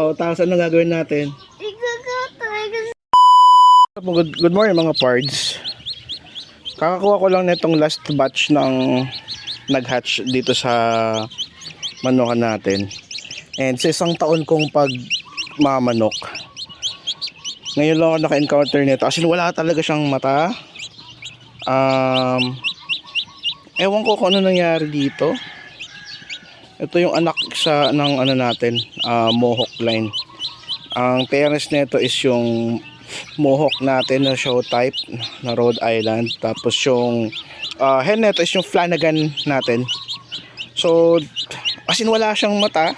O, tapos ano gagawin natin? Good, good morning mga pards. Kakakuha ko lang nitong last batch ng nag-hatch dito sa manukan natin. And sa isang taon kong pag mamanok, ngayon lang ako naka-encounter nito. As in, wala talaga siyang mata. Um, ewan ko kung ano nangyari dito. Ito yung anak sa ng ano natin, ah, mohawk line. Ang parents nito is yung mohawk natin na show type na Rhode Island. Tapos yung uh, hen nito is yung Flanagan natin. So, as in wala siyang mata.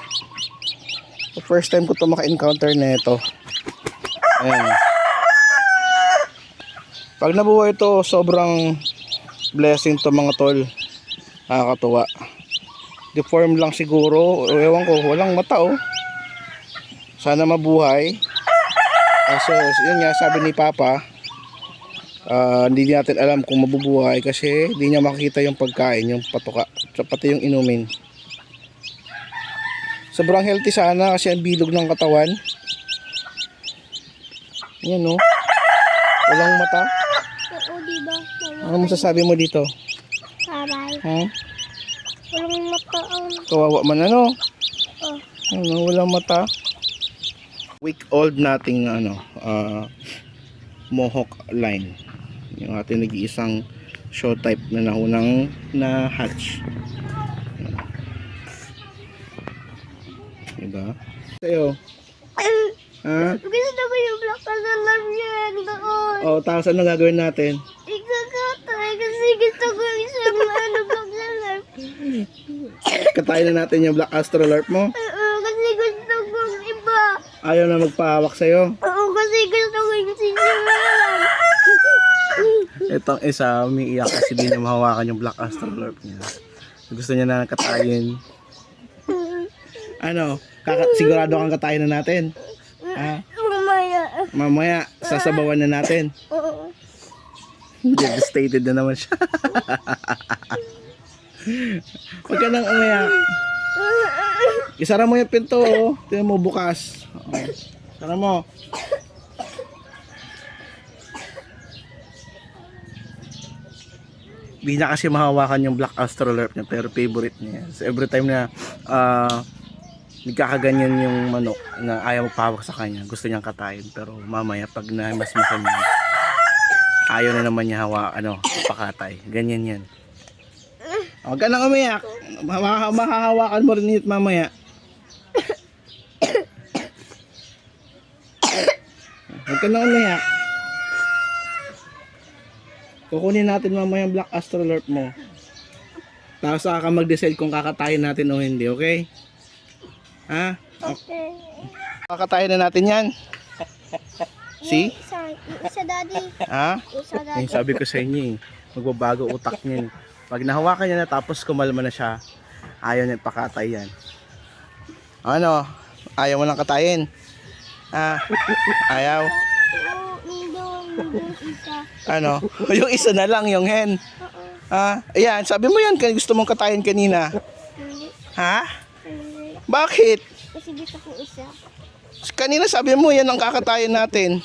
First time ko to maka-encounter nito. Ayan. Pag nabuhay to, sobrang blessing to mga tol. Nakakatuwa. Deform lang siguro. Ewan ko, walang mata oh. Sana mabuhay. Kaso, yun nga, sabi ni Papa, ah, hindi natin alam kung mabubuhay kasi hindi niya makikita yung pagkain, yung patuka, pati yung inumin. Sobrang healthy sana kasi ang bilog ng katawan. Yan no. Walang mata. Oo, diba? Ano masasabi mo dito? Aray. Ha? Walang mataon. Kawawa man ano? Oh. Ano, walang mata. Week old nating ano, ah, mohawk line. Yung ating nag-iisang show type na nahunang na hatch. Diba? Sa'yo. Ha? Gusto ko yung black color yan doon. O, tapos ano gagawin natin? Ikakatay kasi gusto ko isang ano black color. Katayin na natin yung black astrolorp mo. Oo, kasi gusto ko iba. Ayaw na magpahawak sa'yo. Oo, kasi gusto ko yung sinyalan. Itong isa, umiiyak kasi di niya mahawakan yung black astrolorp niya. Gusto niya na katayin. Ano? Kaka sigurado kang katayin na natin. Ha? Mamaya. Mamaya, sasabawan na natin. Oo. Devastated na naman siya. Huwag ka nang umiyak. Isara mo yung pinto, oh. Tingnan mo bukas. Oh. Isara mo. Di niya kasi mahawakan yung black astrolorp niya pero favorite niya. So every time na ah nagkakaganyan yung manok na ayaw magpahawak sa kanya, gusto niyang katayin pero mamaya pag nahimas mo kanya ayaw na naman niya hawa ano pakatay. Ganyan yan. Huwag ka nang umiyak. Maha- Mahahawakan mo rin ito mamaya. Huwag ka nang umiyak. Kukunin natin mamaya yung black astrolorp mo. Tapos saka ka mag-decide kung kakatayin natin o hindi, okay? Ha? Okay. Kakatayin na natin yan. See? Isa, isa daddy. Ha? Isa daddy. sabi ko sa inyo eh, magbabago utak niya eh. Pag nahawakan niya na tapos kumalma na siya, ayaw niya pakatay yan. Ano? Ayaw mo lang katayin? Ha? Ayaw? Ano? Yung isa na lang, yung hen. Ha? Ayan, sabi mo yan, gusto mong katayin kanina. Ha? Bakit? Kasi gusto ko isa. Kanina sabi mo yan ang kakatayin natin.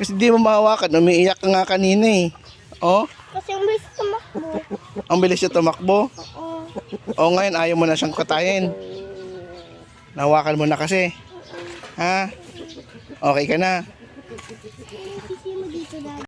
Kasi di mo mahawakan, umiiyak ka nga kanina eh. Oh, Kasi bilis tumakbo. Ang bilis niya tumakbo. Oo. O ngayon ayaw mo na siyang katayin. Nahawakan mo na kasi. Ha? Okay ka na.